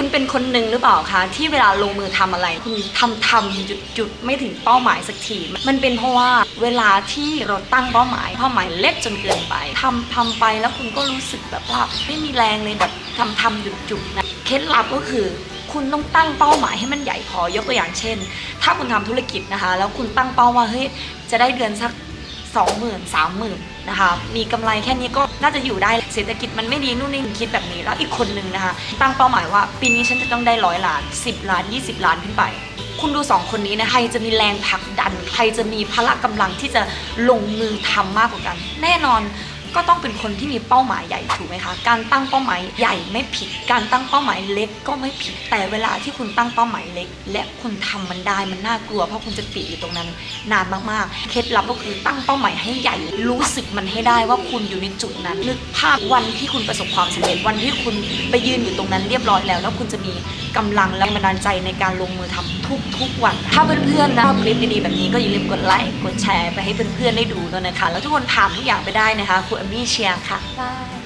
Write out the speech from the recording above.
คุณเป็นคนหนึ่งหรือเปล่าคะที่เวลาลงมือทำอะไร คุณทำทำจุดจุดไม่ถึงเป้าหมายสักทีมันเป็นเพราะว่าเวลาที่เราตั้งเป้าหมายเป้าหมายเล็กจนเกินไปทำทำไปแล้วคุณก็รู้สึกแบบว่าไม่มีแรงเลยแบบทำทำหยุดหยุดนะเคล็ดลับก็คือคุณต้องตั้งเป้าหมายให้มันใหญ่พอยกตัวอย่างเช่น ถ้าคุณทำธุรกิจนะคะ แล้วคุณตั้งเป้าว่าเฮ้ยจะได้เดือนสัก สองหมื่นสามหมื่นนะคะมีกำไรแค่นี้ก็น่าจะอยู่ได้เศรษฐกิจมันไม่ดีนู่นนี่คิดแบบนี้แล้วอีกคนนึงนะคะ ตั้งเป้าหมายว่าปีนี้ฉันจะต้องได้ร้อยล้าน 10 ล้าน 20 ล้านขึ้นไป คุณดูสองคนนี้นะใครจะมีแรงผลักดัน ใครจะมีพละกำลังที่จะลงมือทำมากกว่ากัน แน่นอน ก็ต้องเป็นคนที่มีเป้าหมายใหญ่ถูกไหมคะ การตั้งเป้าหมายใหญ่ไม่ผิด การตั้งเป้าหมายเล็กก็ไม่ผิด แต่เวลาที่คุณตั้งเป้าหมายเล็ก และคุณทำมันได้มันน่ากลัว เพราะคุณจะติดอยู่ตรงนั้น นานมากๆ เคล็ดลับก็คือตั้งเป้าหมายให้ใหญ่ รู้สึกมันให้ได้ว่าคุณอยู่ในจุดนั้นนึกภาพวันที่คุณประสบความสำเร็จวันที่คุณไปยืนอยู่ตรงนั้นเรียบร้อยแล้ว แล้วคุณจะมีกำลังและบันดาลใจในการลงมือทำทุกๆวัน ถ้าเพื่อนๆนะชอบคลิปดีๆแบบนี้ก็อย่าลืมกดไลค์กดแชร์ไปให้เพื่อนๆได้ดูด้วยนะคะ แล้วทุกคนผ่านทุกอย่างไปได้นะคะอมมี่เชียค่ะ บาย